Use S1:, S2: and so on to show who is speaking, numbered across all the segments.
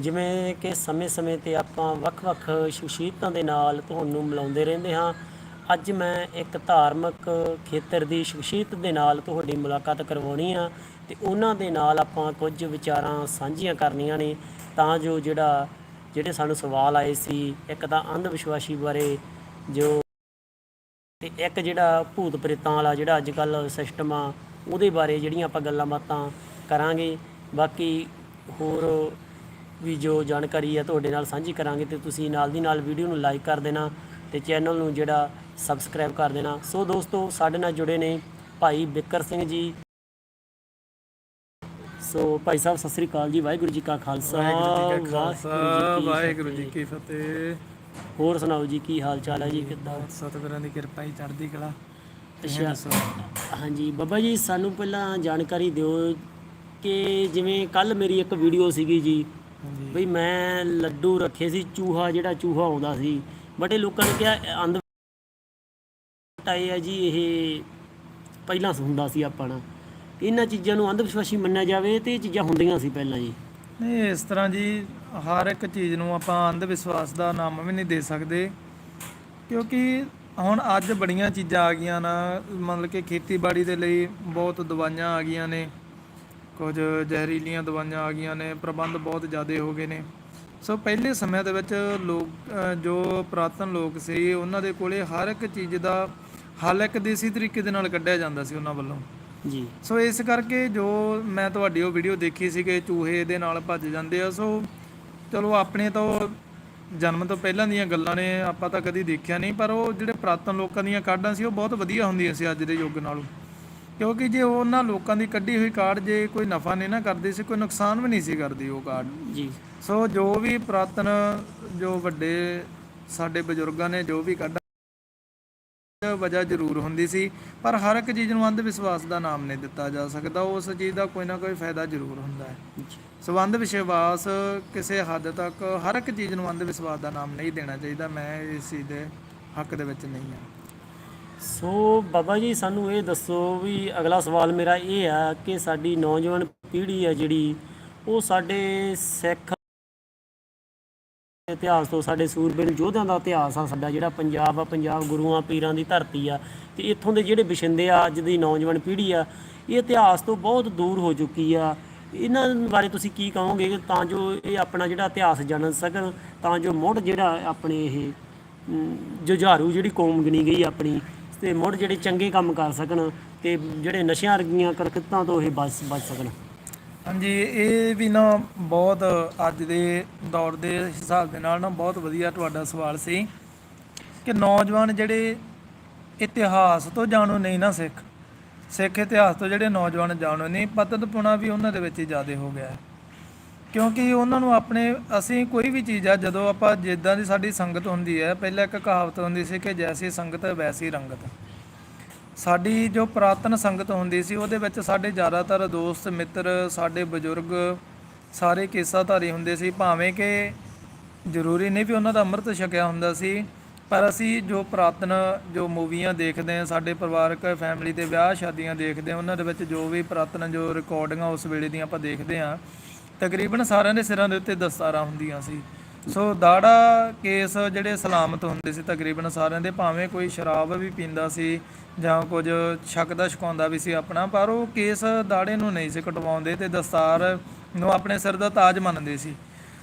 S1: ਜਿਵੇਂ ਕਿ ਸਮੇਂ-ਸਮੇਂ ਤੇ ਆਪਾਂ ਵੱਖ-ਵੱਖ ਸ਼ਖਸੀਅਤਾਂ ਦੇ ਨਾਲ ਤੁਹਾਨੂੰ ਮਿਲਾਉਂਦੇ ਰਹਿੰਦੇ ਹਾਂ। ਅੱਜ ਮੈਂ ਇੱਕ ਧਾਰਮਿਕ ਖੇਤਰ ਦੀ ਸ਼ਖਸੀਅਤ ਦੇ ਨਾਲ ਤੁਹਾਡੀ ਮੁਲਾਕਾਤ ਕਰਵਾਉਣੀ ਆ ਤੇ ਉਹਨਾਂ ਦੇ ਨਾਲ ਆਪਾਂ ਕੁਝ ਵਿਚਾਰਾਂ ਸਾਂਝੀਆਂ ਕਰਨੀਆਂ ਨੇ ਤਾਂ ਜੋ ਜਿਹੜਾ, ਜਿਹੜੇ ਸਾਨੂੰ ਸਵਾਲ ਆਏ ਸੀ, ਇੱਕ ਤਾਂ ਅੰਧ ਵਿਸ਼ਵਾਸੀ ਬਾਰੇ ਜੋ ਤੇ ਇੱਕ ਜਿਹੜਾ ਭੂਤ ਪ੍ਰੇਤਾਂ ਵਾਲਾ ਜਿਹੜਾ ਅੱਜ ਕੱਲ ਸਿਸਟਮ ਆ, ਉਹਦੇ ਬਾਰੇ ਜਿਹੜੀਆਂ ਆਪਾਂ ਗੱਲਾਂ ਬਾਤਾਂ ਕਰਾਂਗੇ। ਬਾਕੀ ਹੋਰ ਵੀ ਜੋ ਜਾਣਕਾਰੀ ਆ ਤੁਹਾਡੇ ਨਾਲ ਸਾਂਝੀ ਕਰਾਂਗੇ ਤੇ ਤੁਸੀਂ ਨਾਲ ਦੀ ਨਾਲ ਵੀਡੀਓ ਨੂੰ ਲਾਈਕ ਕਰ ਦੇਣਾ ਤੇ ਚੈਨਲ ਨੂੰ ਜਿਹੜਾ ਸਬਸਕ੍ਰਾਈਬ ਕਰ ਦੇਣਾ। ਸੋ ਦੋਸਤੋ ਸਾਡੇ ਨਾਲ ਜੁੜੇ ਨੇ ਭਾਈ ਬਿੱਕਰ ਸਿੰਘ ਜੀ। ਸੋ ਭਾਈ ਸਾਹਿਬ ਸਤਿ ਸ੍ਰੀ ਅਕਾਲ ਜੀ। ਵਾਹਿਗੁਰੂ ਜੀ ਕਾ ਖਾਲਸਾ।
S2: ਵਾਹਿਗੁਰੂ ਜੀ ਕਾ
S1: ਫਤਿਹ। ਹੋਰ ਸੁਣਾਓ ਜੀ ਕੀ ਹਾਲ ਚਾਲ ਹੈ ਜੀ? ਕਿੱਦਾਂ?
S2: ਸਤਿਗੁਰਾਂ ਦੀ ਕਿਰਪਾ ਹੀ ਚੜ੍ਹਦੀ ਕਲਾ।
S1: ਅੱਛਾ। ਹਾਂਜੀ ਬਾਬਾ ਜੀ ਸਾਨੂੰ ਪਹਿਲਾਂ ਜਾਣਕਾਰੀ ਦਿਓ ਕਿ ਜਿਵੇਂ ਕੱਲ ਮੇਰੀ ਇੱਕ ਵੀਡੀਓ ਸੀਗੀ ਜੀ ਬਈ ਮੈਂ ਲੱਡੂ ਰੱਖੇ ਸੀ ਚੂਹਾ ਜਿਹੜਾ ਚੂਹਾ ਆਉਂਦਾ ਸੀ। ਬੜੇ ਲੋਕਾਂ ਨੇ ਕਿਹਾ ਇਹ ਅੰਧ ਆਏ ਆ ਜੀ ਇਹ ਪਹਿਲਾਂ ਹੁੰਦਾ ਸੀ ਆਪਣਾ ਇਹਨਾਂ ਚੀਜ਼ਾਂ ਨੂੰ ਅੰਧ ਵਿਸ਼ਵਾਸੀ ਮੰਨਿਆ ਜਾਵੇ ਤੇ ਇਹ ਚੀਜ਼ਾਂ ਹੁੰਦੀਆਂ ਸੀ ਪਹਿਲਾਂ ਜੀ।
S2: ਨਹੀਂ ਇਸ ਤਰ੍ਹਾਂ ਜੀ ਹਰ ਇੱਕ ਚੀਜ਼ ਨੂੰ ਆਪਾਂ ਅੰਧ ਵਿਸ਼ਵਾਸ ਦਾ ਨਾਮ ਵੀ ਨਹੀਂ ਦੇ ਸਕਦੇ। ਕਿਉਂਕਿ ਹੁਣ ਅੱਜ ਬੜੀਆਂ ਚੀਜ਼ਾਂ ਆ ਗਈਆਂ ਨਾ ਮਤਲਬ ਕਿ ਖੇਤੀਬਾੜੀ ਦੇ ਲਈ ਬਹੁਤ ਦਵਾਈਆਂ ਆ ਗਈਆਂ ਨੇ। ਕੁਝ ਜ਼ਹਿਰੀਲੀਆਂ ਦਵਾਈਆਂ ਆ ਗਈਆਂ ਨੇ ਪ੍ਰਬੰਧ ਬਹੁਤ ਜ਼ਿਆਦਾ ਹੋ ਗਏ ਨੇ। ਸੋ ਪਹਿਲੇ ਸਮਿਆਂ ਦੇ ਵਿੱਚ ਲੋਕ ਜੋ ਪ੍ਰਾਤਨ ਲੋਕ ਸੀ ਉਹਨਾਂ ਦੇ ਕੋਲੇ ਹਰ ਇੱਕ ਚੀਜ਼ ਦਾ ਹੱਲ ਇੱਕ ਦੇਸੀ ਤਰੀਕੇ ਦੇ ਨਾਲ ਕੱਢਿਆ ਜਾਂਦਾ ਸੀ ਉਹਨਾਂ ਵੱਲੋਂ।
S1: ਜੀ।
S2: ਸੋ ਇਸ ਕਰਕੇ ਜੋ ਮੈਂ ਤੁਹਾਡੀ ਉਹ ਵੀਡੀਓ ਦੇਖੀ ਸੀ ਕਿ ਚੂਹੇ ਦੇ ਨਾਲ ਭੱਜ ਜਾਂਦੇ ਆ ਸੋ ਚਲੋ ਆਪਣੇ ਤਾਂ ਜਨਮ ਤੋਂ ਪਹਿਲਾਂ ਦੀਆਂ ਗੱਲਾਂ ਨੇ ਆਪਾਂ ਤਾਂ ਕਦੀ ਦੇਖਿਆ ਨਹੀਂ ਪਰ ਉਹ ਜਿਹੜੇ ਪ੍ਰਾਤਨ ਲੋਕਾਂ ਦੀਆਂ ਕਾਢਾਂ ਸੀ ਉਹ ਬਹੁਤ ਵਧੀਆ ਹੁੰਦੀਆਂ ਸੀ ਅੱਜ ਦੇ ਯੁੱਗ ਨਾਲੋਂ। ਕਿਉਂਕਿ ਜੇ ਉਹਨਾਂ ਲੋਕਾਂ ਦੀ ਕੱਢੀ ਹੋਈ ਕਾਢ ਜੇ ਕੋਈ ਨਫਾ ਨਹੀਂ ਨਾ ਕਰਦੀ ਸੀ ਕੋਈ ਨੁਕਸਾਨ ਵੀ ਨਹੀਂ ਸੀ ਕਰਦੀ ਉਹ ਕਾਢ
S1: ਜੀ।
S2: ਸੋ ਜੋ ਵੀ ਪ੍ਰਾਤਨ ਜੋ ਵੱਡੇ ਸਾਡੇ ਬਜ਼ੁਰਗਾਂ ਨੇ ਜੋ ਵੀ ਕੱਢ ਵਜ੍ਹਾ ਜ਼ਰੂਰ ਹੁੰਦੀ ਸੀ ਪਰ ਹਰ ਇੱਕ ਚੀਜ਼ ਨੂੰ ਅੰਧ ਵਿਸ਼ਵਾਸ ਦਾ ਨਾਮ ਨਹੀਂ ਦਿੱਤਾ ਜਾ ਸਕਦਾ। ਉਸ ਚੀਜ਼ ਦਾ ਕੋਈ ਨਾ ਕੋਈ ਫਾਇਦਾ ਜ਼ਰੂਰ ਹੁੰਦਾ ਹੈ। ਸੋ ਅੰਧ ਵਿਸ਼ਵਾਸ ਕਿਸੇ ਹੱਦ ਤੱਕ ਹਰ ਇੱਕ ਚੀਜ਼ ਨੂੰ ਅੰਧ ਵਿਸ਼ਵਾਸ ਦਾ ਨਾਮ ਨਹੀਂ ਦੇਣਾ ਚਾਹੀਦਾ। ਮੈਂ ਇਸ ਚੀਜ਼ ਦੇ ਹੱਕ ਦੇ ਵਿੱਚ ਨਹੀਂ ਹਾਂ।
S1: ਸੋ ਬਾਬਾ ਜੀ, ਸਾਨੂੰ ਇਹ ਦੱਸੋ ਵੀ ਅਗਲਾ ਸਵਾਲ ਮੇਰਾ ਇਹ ਆ ਕਿ ਸਾਡੀ ਨੌਜਵਾਨ ਪੀੜ੍ਹੀ ਆ ਜਿਹੜੀ, ਉਹ ਸਾਡੇ ਸਿੱਖ ਇਤਿਹਾਸ ਤੋਂ, ਸਾਡੇ ਸੂਰਬੀਰ ਯੋਧਿਆਂ ਦਾ ਇਤਿਹਾਸ ਆ ਸਾਡਾ ਜਿਹੜਾ ਪੰਜਾਬ ਆ, ਪੰਜਾਬ ਗੁਰੂਆਂ ਪੀਰਾਂ ਦੀ ਧਰਤੀ ਆ ਤੇ ਇੱਥੋਂ ਦੇ ਜਿਹੜੇ ਵਸਿੰਦੇ ਆ ਅੱਜ ਦੀ ਨੌਜਵਾਨ ਪੀੜ੍ਹੀ ਆ, ਇਹ ਇਤਿਹਾਸ ਤੋਂ ਬਹੁਤ ਦੂਰ ਹੋ ਚੁੱਕੀ ਆ। ਇਹਨਾਂ ਬਾਰੇ ਤੁਸੀਂ ਕੀ ਕਹੋਗੇ ਤਾਂ ਜੋ ਇਹ ਆਪਣਾ ਜਿਹੜਾ ਇਤਿਹਾਸ ਜਾਣ ਸਕਣ, ਤਾਂ ਜੋ ਮੁੜ ਜਿਹੜਾ ਆਪਣੇ ਇਹ ਜੁਝਾਰੂ ਜਿਹੜੀ ਕੌਮ ਗਿਣੀ ਗਈ ਆਪਣੀ। ਤੇ ਮੁੜ ਜਿਹੜੇ ਚੰਗੇ ਕੰਮ ਕਰ ਸਕਣ ਤੇ ਜਿਹੜੇ ਨਸ਼ਿਆਂ ਵਰਗੀਆਂ ਕਰਕਤਾਂ ਤੋਂ ਇਹ ਬਚ ਬਚ ਸਕਣ।
S2: ਹਾਂਜੀ, ਇਹ ਵੀ ਨਾ ਬਹੁਤ ਅੱਜ ਦੇ ਦੌਰ ਦੇ ਹਿਸਾਬ ਦੇ ਨਾਲ ਨਾ ਬਹੁਤ ਵਧੀਆ ਤੁਹਾਡਾ ਸਵਾਲ ਸੀ ਕਿ ਨੌਜਵਾਨ ਜਿਹੜੇ ਇਤਿਹਾਸ ਤੋਂ ਜਾਣੂ ਨਹੀਂ ਨਾ ਸਿੱਖ ਸਿੱਖ ਇਤਿਹਾਸ ਤੋਂ ਜਿਹੜੇ ਨੌਜਵਾਨ ਜਾਣੂ ਨਹੀਂ ਪਤਤਪੁਣਾ ਵੀ ਉਹਨਾਂ ਦੇ ਵਿੱਚ ਹੀ ਜ਼ਿਆਦਾ ਹੋ ਗਿਆ ਹੈ। ਕਿਉਂਕਿ ਉਹਨਾਂ ਨੂੰ ਆਪਣੇ, ਅਸੀਂ ਕੋਈ ਵੀ ਚੀਜ਼ ਆ, ਜਦੋਂ ਆਪਾਂ ਜਿੱਦਾਂ ਦੀ ਸਾਡੀ ਸੰਗਤ ਹੁੰਦੀ ਹੈ, ਪਹਿਲਾਂ ਇੱਕ ਕਹਾਵਤ ਹੁੰਦੀ ਸੀ ਕਿ ਜੈਸੀ ਸੰਗਤ, ਵੈਸੀ ਰੰਗਤ। ਸਾਡੀ ਜੋ ਪ੍ਰਾਤਨ ਸੰਗਤ ਹੁੰਦੀ ਸੀ, ਉਹਦੇ ਵਿੱਚ ਸਾਡੇ ਜ਼ਿਆਦਾਤਰ ਦੋਸਤ, ਮਿੱਤਰ, ਸਾਡੇ ਬਜ਼ੁਰਗ, ਸਾਰੇ ਕੇਸਾਧਾਰੀ ਹੁੰਦੇ ਸੀ। ਭਾਵੇਂ ਕਿ ਜ਼ਰੂਰੀ ਨਹੀਂ ਵੀ ਉਹਨਾਂ ਦਾ ਅੰਮ੍ਰਿਤ ਛਕਿਆ ਹੁੰਦਾ ਸੀ, ਪਰ ਅਸੀਂ ਜੋ ਪ੍ਰਾਤਨ ਜੋ ਮੂਵੀਆਂ ਦੇਖਦੇ ਹਾਂ, ਸਾਡੇ ਪਰਿਵਾਰਕ ਫੈਮਿਲੀ ਦੇ ਵਿਆਹ ਸ਼ਾਦੀਆਂ ਦੇਖਦੇ ਹਾਂ, ਉਹਨਾਂ ਦੇ ਵਿੱਚ ਜੋ ਵੀ ਪ੍ਰਾਤਨ ਜੋ ਰਿਕਾਰਡਿੰਗਾਂ ਉਸ ਵੇਲੇ ਦੀਆਂ ਆਪਾਂ ਦੇਖਦੇ ਹਾਂ ਤਕਰੀਬਨ ਸਾਰਿਆਂ ਦੇ ਸਿਰਾਂ ਦੇ ਉੱਤੇ ਦਸਤਾਰਾਂ ਹੁੰਦੀਆਂ ਸੀ। ਸੋ ਦਾੜਾ ਕੇਸ ਜਿਹੜੇ ਸਲਾਮਤ ਹੁੰਦੇ ਸੀ ਤਕਰੀਬਨ ਸਾਰਿਆਂ ਦੇ, ਭਾਵੇਂ ਕੋਈ ਸ਼ਰਾਬ ਵੀ ਪੀਂਦਾ ਸੀ ਜਾਂ ਕੁਝ ਛਕਦਾ ਛਕਾਉਂਦਾ ਵੀ ਸੀ ਆਪਣਾ, ਪਰ ਉਹ ਕੇਸ ਦਾੜੇ ਨੂੰ ਨਹੀਂ ਸੀ ਕਟਵਾਉਂਦੇ ਤੇ ਦਸਤਾਰ ਨੂੰ ਆਪਣੇ ਸਿਰ ਦਾ ਤਾਜ ਮੰਨਦੇ ਸੀ।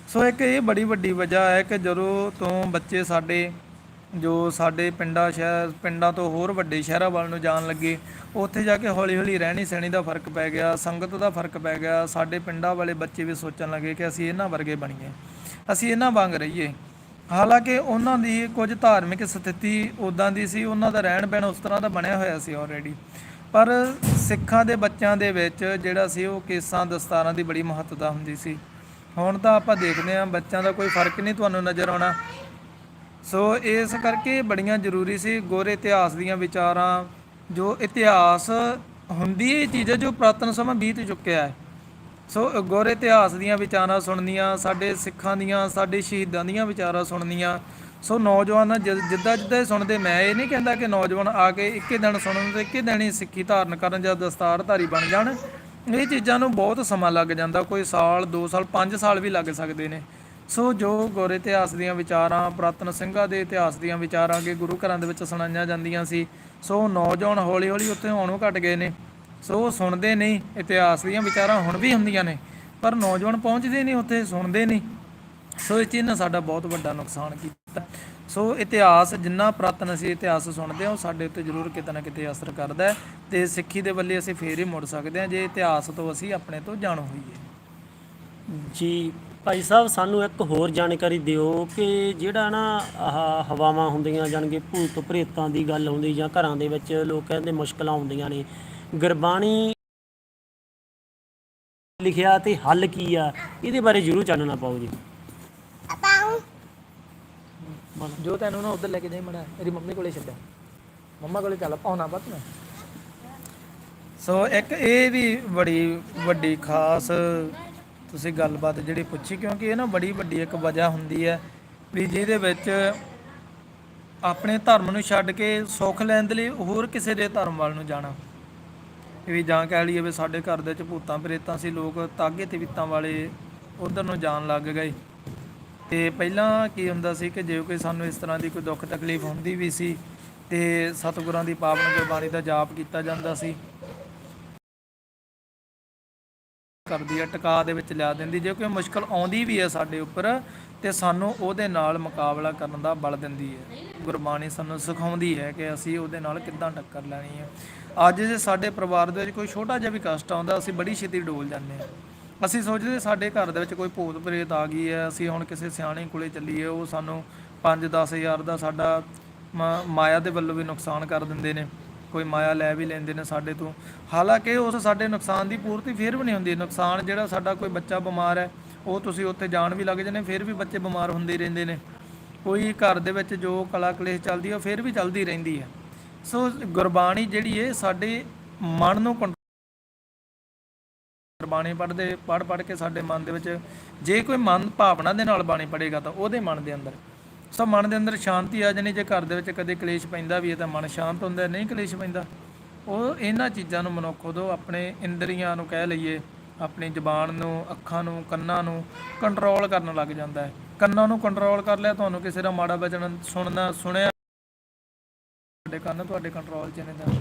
S2: ਸੋ ਇੱਕ ਇਹ ਬੜੀ ਵੱਡੀ ਵਜ੍ਹਾ ਹੈ ਕਿ ਜਦੋਂ ਤੋਂ ਬੱਚੇ ਸਾਡੇ ਜੋ ਸਾਡੇ ਪਿੰਡਾਂ ਸ਼ਹਿਰ ਪਿੰਡਾਂ ਤੋਂ ਹੋਰ ਵੱਡੇ ਸ਼ਹਿਰਾਂ ਵੱਲ ਨੂੰ ਜਾਣ ਲੱਗੇ, ਉੱਥੇ ਜਾ ਕੇ ਹੌਲੀ ਹੌਲੀ ਰਹਿਣੀ ਸਹਿਣੀ ਦਾ ਫ਼ਰਕ ਪੈ ਗਿਆ, ਸੰਗਤ ਦਾ ਫ਼ਰਕ ਪੈ ਗਿਆ, ਸਾਡੇ ਪਿੰਡਾਂ ਵਾਲੇ ਬੱਚੇ ਵੀ ਸੋਚਣ ਲੱਗੇ ਕਿ ਅਸੀਂ ਇਹਨਾਂ ਵਰਗੇ ਬਣੀਏ, ਅਸੀਂ ਇਹਨਾਂ ਵਾਂਗ ਰਹੀਏ। ਹਾਲਾਂਕਿ ਉਹਨਾਂ ਦੀ ਕੁਝ ਧਾਰਮਿਕ ਸਥਿਤੀ ਉਦਾਂ ਦੀ ਸੀ, ਉਹਨਾਂ ਦਾ ਰਹਿਣ ਬਹਿਣ ਉਸ ਤਰ੍ਹਾਂ ਦਾ ਬਣਿਆ ਹੋਇਆ ਸੀ ਆਲਰੇਡੀ ਪਰ ਸਿੱਖਾਂ ਦੇ ਬੱਚਿਆਂ ਦੇ ਵਿੱਚ ਜਿਹੜਾ ਸੀ, ਉਹ ਕੇਸਾਂ ਦਸਤਾਰਾਂ ਦੀ ਬੜੀ ਮਹੱਤਤਾ ਹੁੰਦੀ ਸੀ। ਹੁਣ ਤਾਂ ਆਪਾਂ ਦੇਖਦੇ ਹਾਂ, ਬੱਚਿਆਂ ਦਾ ਕੋਈ ਫ਼ਰਕ ਨਹੀਂ ਤੁਹਾਨੂੰ ਨਜ਼ਰ ਆਉਣਾ। ਸੋ ਇਸ ਕਰਕੇ ਬੜੀਆਂ ਜ਼ਰੂਰੀ ਸੀ ਗੋਰੇ ਇਤਿਹਾਸ ਦੀਆਂ ਵਿਚਾਰਾਂ, ਜੋ ਇਤਿਹਾਸ ਹੁੰਦੀ ਇਹ ਚੀਜ਼ ਹੈ ਜੋ ਪ੍ਰਾਤਨ ਸਮਾਂ ਬੀਤ ਚੁੱਕਿਆ ਹੈ। ਸੋ ਗੋਰੇ ਇਤਿਹਾਸ ਦੀਆਂ ਵਿਚਾਰਾਂ ਸੁਣਨੀਆਂ, ਸਾਡੇ ਸਿੱਖਾਂ ਦੀਆਂ, ਸਾਡੇ ਸ਼ਹੀਦਾਂ ਦੀਆਂ ਵਿਚਾਰਾਂ ਸੁਣਨੀਆਂ। ਸੋ ਨੌਜਵਾਨ ਜਿੱਦਾਂ ਜਿੱਦਾਂ ਇਹ ਸੁਣਦੇ, ਮੈਂ ਇਹ ਨਹੀਂ ਕਹਿੰਦਾ ਕਿ ਨੌਜਵਾਨ ਆ ਕੇ ਇੱਕੇ ਦਿਨ ਸੁਣਨ ਤੇ ਇੱਕੇ ਦਿਨ ਹੀ ਸਿੱਖੀ ਧਾਰਨ ਕਰਨ ਜਾਂ ਦਸਤਾਰਧਾਰੀ ਬਣ ਜਾਣ। ਇਹ ਚੀਜ਼ਾਂ ਨੂੰ ਬਹੁਤ ਸਮਾਂ ਲੱਗ ਜਾਂਦਾ, ਕੋਈ ਸਾਲ 2 ਸਾਲ 5 ਸਾਲ ਵੀ ਲੱਗ ਸਕਦੇ ਨੇ। ਸੋ ਜੋ ਗੁਰ ਇਤਿਹਾਸ ਦੀਆਂ ਵਿਚਾਰਾਂ, ਪੁਰਾਤਨ ਸਿੰਘਾਂ ਦੇ ਇਤਿਹਾਸ ਦੀਆਂ ਵਿਚਾਰਾਂ ਕਿ ਗੁਰੂ ਘਰਾਂ ਦੇ ਵਿੱਚ ਸੁਣਾਈਆਂ ਜਾਂਦੀਆਂ ਸੀ, ਸੋ ਨੌਜਵਾਨ ਹੌਲੀ ਹੌਲੀ ਉੱਥੇ ਆਉਣੋਂ ਘਟ ਗਏ ਨੇ। ਸੋ ਉਹ ਸੁਣਦੇ ਨਹੀਂ, ਇਤਿਹਾਸ ਦੀਆਂ ਵਿਚਾਰਾਂ ਹੁਣ ਵੀ ਹੁੰਦੀਆਂ ਨੇ, ਪਰ ਨੌਜਵਾਨ ਪਹੁੰਚਦੇ ਨਹੀਂ ਉੱਥੇ, ਸੁਣਦੇ ਨਹੀਂ। ਸੋ ਇਸ ਚੀਜ਼ ਨੇ ਸਾਡਾ ਬਹੁਤ ਵੱਡਾ ਨੁਕਸਾਨ ਕੀਤਾ। ਸੋ ਇਤਿਹਾਸ ਜਿੰਨਾ ਪੁਰਾਤਨ ਅਸੀਂ ਇਤਿਹਾਸ ਸੁਣਦੇ ਹਾਂ, ਉਹ ਸਾਡੇ ਉੱਤੇ ਜ਼ਰੂਰ ਕਿਤੇ ਨਾ ਕਿਤੇ ਅਸਰ ਕਰਦਾ ਹੈ ਤੇ ਸਿੱਖੀ ਦੇ ਵੱਲੇ ਅਸੀਂ ਫੇਰ ਹੀ ਮੁੜ ਸਕਦੇ ਹਾਂ, ਜੇ ਇਤਿਹਾਸ ਤੋਂ ਅਸੀਂ ਆਪਣੇ ਤੋਂ ਜਾਣੂ ਹੋਈਏ।
S1: ਜੀ ਭਾਈ ਸਾਹਿਬ ਸਾਨੂੰ ਇੱਕ ਹੋਰ ਜਾਣਕਾਰੀ ਦਿਓ ਕਿ ਜਿਹੜਾ ਨਾ ਆਹ ਹਵਾਵਾਂ ਹੁੰਦੀਆਂ ਜਾਣਗੇ ਭੂਤ ਪ੍ਰੇਤਾਂ ਦੀ ਗੱਲ ਹੁੰਦੀ ਜਾਂ ਘਰਾਂ ਦੇ ਵਿੱਚ ਲੋਕ ਕਹਿੰਦੇ ਮੁਸ਼ਕਲਾਂ ਆਉਂਦੀਆਂ ਨੇ ਗੁਰਬਾਣੀ ਲਿਖਿਆ ਤੇ ਹੱਲ ਕੀ ਆ? ਇਹਦੇ ਬਾਰੇ ਜ਼ਰੂਰ ਚਾਨਣਾ ਪਾਓ ਜੀ।
S2: ਜੋ ਤੈਨੂੰ ਨਾ ਉਧਰ ਲੈ ਕੇ ਜਾਈ ਮੜਾ ਮੇਰੀ ਮੰਮੀ ਕੋਲੇ ਛੱਡਿਆ ਮੰਮਾ ਕੋਲੇ ਚੱਲ ਪਾਉਣਾ ਪਤ ਨਾ ਸੋ ਇੱਕ ਇਹ ਵੀ ਬੜੀ ਵੱਡੀ ਖਾਸ ਤੁਸੀਂ ਗੱਲਬਾਤ ਜਿਹੜੀ ਪੁੱਛੀ, ਕਿਉਂਕਿ ਇਹ ਨਾ ਬੜੀ ਵੱਡੀ ਇੱਕ ਵਜ੍ਹਾ ਹੁੰਦੀ ਹੈ ਵੀ ਜਿਹਦੇ ਵਿੱਚ ਆਪਣੇ ਧਰਮ ਨੂੰ ਛੱਡ ਕੇ ਸੁੱਖ ਲੈਣ ਦੇ ਲਈ ਹੋਰ ਕਿਸੇ ਦੇ ਧਰਮ ਵੱਲ ਨੂੰ ਜਾਣਾ। ਵੀ ਜਾਂ ਕਹਿ ਲਈਏ ਵੀ ਸਾਡੇ ਘਰ ਦੇ ਵਿੱਚ ਭੂਤਾਂ ਪ੍ਰੇਤਾਂ ਸੀ, ਲੋਕ ਤਾਗੇ ਤੇ ਵਿਤਾਂ ਵਾਲੇ ਉਧਰ ਨੂੰ ਜਾਣ ਲੱਗ ਗਏ। ਤੇ ਪਹਿਲਾਂ ਕੀ ਹੁੰਦਾ ਸੀ ਕਿ ਜੇ ਕੋਈ ਸਾਨੂੰ ਇਸ ਤਰ੍ਹਾਂ ਦੀ ਕੋਈ ਦੁੱਖ ਤਕਲੀਫ ਹੁੰਦੀ ਵੀ ਸੀ ਤੇ ਸਤਿਗੁਰਾਂ ਦੀ ਪਾਵਨ ਗੁਰਬਾਣੀ ਦਾ ਜਾਪ ਕੀਤਾ ਜਾਂਦਾ ਸੀ। ਕਰਦੀ ਹੈ ਟਿਕਾ ਦੇ ਵਿੱਚ ਲਿਆ ਦਿੰਦੀ। ਜੇ ਕੋਈ ਮੁਸ਼ਕਲ ਆਉਂਦੀ ਵੀ ਹੈ ਸਾਡੇ ਉੱਪਰ, ਤੇ ਸਾਨੂੰ ਉਹਦੇ ਨਾਲ ਮੁਕਾਬਲਾ ਕਰਨ ਦਾ ਬਲ ਦਿੰਦੀ ਹੈ। ਗੁਰਬਾਣੀ ਸਾਨੂੰ ਸਿਖਾਉਂਦੀ ਹੈ ਕਿ ਅਸੀਂ ਉਹਦੇ ਨਾਲ ਕਿੱਦਾਂ ਟੱਕਰ ਲੈਣੀ ਹੈ। ਅੱਜ ਜੇ ਸਾਡੇ ਪਰਿਵਾਰ ਦੇ ਵਿੱਚ ਕੋਈ ਛੋਟਾ ਜਿਹਾ ਵੀ ਕਸ਼ਟ ਆਉਂਦਾ, ਅਸੀਂ ਬੜੀ ਛੇਤੀ ਡੋਲ ਜਾਂਦੇ ਹਾਂ। ਅਸੀਂ ਸੋਚਦੇ ਸਾਡੇ ਘਰ ਦੇ ਵਿੱਚ ਕੋਈ ਭੂਤ ਪ੍ਰੇਤ ਆ ਗਈ ਹੈ, ਅਸੀਂ ਹੁਣ ਕਿਸੇ ਸਿਆਣੇ ਕੋਲੇ ਚੱਲੀਏ, ਉਹ ਸਾਨੂੰ 5-10 ਹਜ਼ਾਰ ਦਾ ਸਾਡਾ ਮ- ਮਾਇਆ ਦੇ ਵੱਲੋਂ ਵੀ ਨੁਕਸਾਨ ਕਰ ਦਿੰਦੇ ਨੇ। ਕੋਈ ਮਾਇਆ ਲੈ ਵੀ ਲੈਂਦੇ ਨੇ ਸਾਡੇ ਤੋਂ। ਹਾਲਾਂਕਿ ਉਸ ਸਾਡੇ ਨੁਕਸਾਨ ਦੀ ਪੂਰਤੀ ਫਿਰ ਵੀ ਨਹੀਂ ਹੁੰਦੀ। ਨੁਕਸਾਨ ਜਿਹੜਾ ਸਾਡਾ ਕੋਈ ਬੱਚਾ ਬਿਮਾਰ ਹੈ, ਉਹ ਤੁਸੀਂ ਉੱਥੇ ਜਾਣ ਵੀ ਲੱਗ ਜਾਂਦੇ, ਫਿਰ ਵੀ ਬੱਚੇ ਬਿਮਾਰ ਹੁੰਦੇ ਹੀ ਰਹਿੰਦੇ ਨੇ। ਕੋਈ ਘਰ ਦੇ ਵਿੱਚ ਜੋ ਕਲਾ ਕਲੇਸ਼ ਚੱਲਦੀ ਹੈ ਉਹ ਫਿਰ ਵੀ ਚੱਲਦੀ ਰਹਿੰਦੀ ਹੈ ਸੋ ਗੁਰਬਾਣੀ ਜਿਹੜੀ ਹੈ ਸਾਡੇ ਮਨ ਨੂੰ ਕੰਟਰੋਲ ਬਾਣੀ ਪੜ੍ਹਦੇ ਪੜ੍ਹ ਪੜ੍ਹ ਕੇ ਸਾਡੇ ਮਨ ਦੇ ਵਿੱਚ ਜੇ ਕੋਈ ਮਨ ਭਾਵਨਾ ਦੇ ਨਾਲ ਬਾਣੀ ਪੜ੍ਹੇਗਾ ਤਾਂ ਉਹਦੇ ਮਨ ਦੇ ਅੰਦਰ ਸੋ ਮਨ ਦੇ ਅੰਦਰ ਸ਼ਾਂਤੀ ਆ ਜਾਣੀ, ਜੇ ਘਰ ਦੇ ਵਿੱਚ ਕਦੇ ਕਲੇਸ਼ ਪੈਂਦਾ ਵੀ ਹੈ ਤਾਂ ਮਨ ਸ਼ਾਂਤ ਹੁੰਦਾ, ਨਹੀਂ ਕਲੇਸ਼ ਪੈਂਦਾ, ਉਹ ਇਹਨਾਂ ਚੀਜ਼ਾਂ ਨੂੰ ਮਨੁੱਖ ਉਦੋਂ ਆਪਣੇ ਇੰਦਰੀਆਂ ਨੂੰ ਕਹਿ ਲਈਏ, ਆਪਣੀ ਜ਼ੁਬਾਨ ਨੂੰ, ਅੱਖਾਂ ਨੂੰ, ਕੰਨਾਂ ਨੂੰ ਕੰਟਰੋਲ ਕਰਨ ਲੱਗ ਜਾਂਦਾ ਹੈ। ਕੰਨਾਂ ਨੂੰ ਕੰਟਰੋਲ ਕਰ ਲਿਆ, ਤੁਹਾਨੂੰ ਕਿਸੇ ਦਾ ਮਾੜਾ ਵਚਨ ਸੁਣਨਾ, ਸੁਣਿਆ ਤੁਹਾਡੇ ਕੰਨ ਤੁਹਾਡੇ ਕੰਟਰੋਲ 'ਚ ਨੇ ਤਾਂ।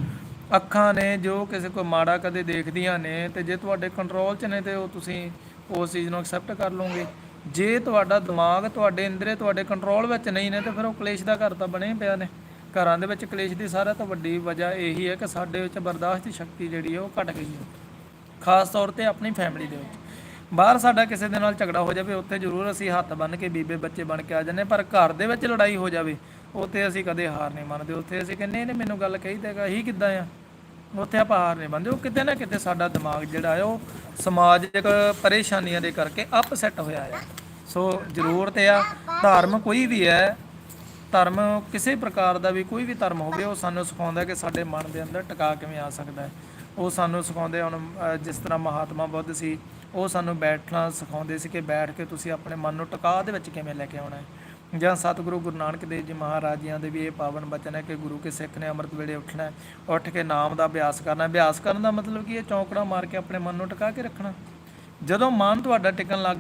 S2: ਅੱਖਾਂ ਨੇ ਜੋ ਕਿਸੇ ਕੋਈ ਮਾੜਾ ਕਦੇ ਦੇਖਦੀਆਂ ਨੇ, ਤੇ ਜੇ ਤੁਹਾਡੇ ਕੰਟਰੋਲ 'ਚ ਨੇ ਤੇ ਉਹ ਤੁਸੀਂ ਉਸ ਚੀਜ਼ ਨੂੰ ਐਕਸੈਪਟ ਕਰ ਲਓਗੇ। ਜੇ ਤੁਹਾਡਾ ਦਿਮਾਗ ਤੁਹਾਡੇ ਇੰਦਰੇ ਤੁਹਾਡੇ ਕੰਟਰੋਲ ਵਿੱਚ ਨਹੀਂ ਨੇ ਤੇ ਫਿਰ ਉਹ ਕਲੇਸ਼ ਦਾ ਘਰ ਤਾਂ ਬਣੇ ਹੀ ਪਿਆ ਨੇ। ਘਰਾਂ ਦੇ ਵਿੱਚ ਕਲੇਸ਼ ਦੀ ਸਾਰਾ ਤੋਂ ਵੱਡੀ ਵਜ੍ਹਾ ਇਹੀ ਹੈ ਕਿ ਸਾਡੇ ਵਿੱਚ ਬਰਦਾਸ਼ਤ ਦੀ ਸ਼ਕਤੀ ਜਿਹੜੀ ਹੈ ਉਹ ਘਟ ਗਈ ਹੈ। ਖਾਸ ਤੌਰ ਤੇ ਆਪਣੀ ਫੈਮਿਲੀ ਦੇ ਵਿੱਚ। ਬਾਹਰ ਸਾਡਾ ਕਿਸੇ ਦੇ ਨਾਲ ਝਗੜਾ ਹੋ ਜਾਵੇ, ਉੱਥੇ ਜ਼ਰੂਰ ਅਸੀਂ ਹੱਥ ਬੰਨ ਕੇ ਬੀਬੇ ਬੱਚੇ ਬਣ ਕੇ ਆ ਜਾਂਦੇ ਪਰ ਘਰ ਦੇ ਵਿੱਚ ਲੜਾਈ ਹੋ ਜਾਵੇ, ਉੱਥੇ ਅਸੀਂ ਕਦੇ ਹਾਰ ਨਹੀਂ ਮੰਨਦੇ। ਉੱਥੇ ਅਸੀਂ ਕਹਿੰਦੇ, ਇਹਨੇ ਮੈਨੂੰ ਗੱਲ ਕਹੀ ਦੇਗਾ ਹੀ ਕਿੱਦਾਂ ਆ? ਉੱਥੇ ਆਪਾਂ ਹਾਰ ਨਹੀਂ ਮੰਨਦੇ। ਉਹ ਕਿਤੇ ਨਾ ਕਿਤੇ ਸਾਡਾ ਦਿਮਾਗ ਜਿਹੜਾ ਹੈ, ਉਹ ਸਮਾਜਿਕ ਪਰੇਸ਼ਾਨੀਆਂ ਦੇ ਕਰਕੇ ਅਪਸੈਟ ਹੋਇਆ ਹੈ। ਸੋ ਜ਼ਰੂਰਤ ਆ, ਧਰਮ ਕੋਈ ਵੀ ਹੈ, ਧਰਮ ਕਿਸੇ ਪ੍ਰਕਾਰ ਦਾ ਵੀ ਕੋਈ ਵੀ ਧਰਮ ਹੋਵੇ, ਉਹ ਸਾਨੂੰ ਸਿਖਾਉਂਦਾ ਕਿ ਸਾਡੇ ਮਨ ਦੇ ਅੰਦਰ ਟਿਕਾ ਕਿਵੇਂ ਆ ਸਕਦਾ ਹੈ। ਉਹ ਸਾਨੂੰ ਸਿਖਾਉਂਦੇ ਹੁਣ ਜਿਸ ਤਰ੍ਹਾਂ ਮਹਾਤਮਾ ਬੁੱਧ ਸੀ, ਉਹ ਸਾਨੂੰ ਬੈਠਣਾ ਸਿਖਾਉਂਦੇ ਸੀ ਕਿ ਬੈਠ ਕੇ ਤੁਸੀਂ ਆਪਣੇ ਮਨ ਨੂੰ ਟਿਕਾ ਦੇ ਵਿੱਚ ਕਿਵੇਂ ਲੈ ਕੇ ਆਉਣਾ ਹੈ। ਜਾਂ ਸਤਿਗੁਰੂ ਗੁਰੂ ਨਾਨਕ ਦੇਵ ਜੀ ਮਹਾਰਾਜ ਜੀਆਂ ਦੇ ਵੀ ਇਹ ਪਾਵਨ ਬਚਨ ਹੈ ਕਿ ਗੁਰੂ ਕੇ ਸਿੱਖ ਨੇ ਅੰਮ੍ਰਿਤ ਵੇਲੇ ਉੱਠਣਾ ਉੱਠ ਕੇ ਨਾਮ ਦਾ ਅਭਿਆਸ ਕਰਨਾ ਅਭਿਆਸ ਕਰਨ ਦਾ ਮਤਲਬ ਕੀ ਹੈ? ਚੌਂਕੜਾ ਮਾਰ ਕੇ ਆਪਣੇ ਮਨ ਨੂੰ ਟਿਕਾ ਕੇ ਰੱਖਣਾ। ਜਦੋਂ ਮਨ ਤੁਹਾਡਾ ਟਿਕਣ ਲੱਗ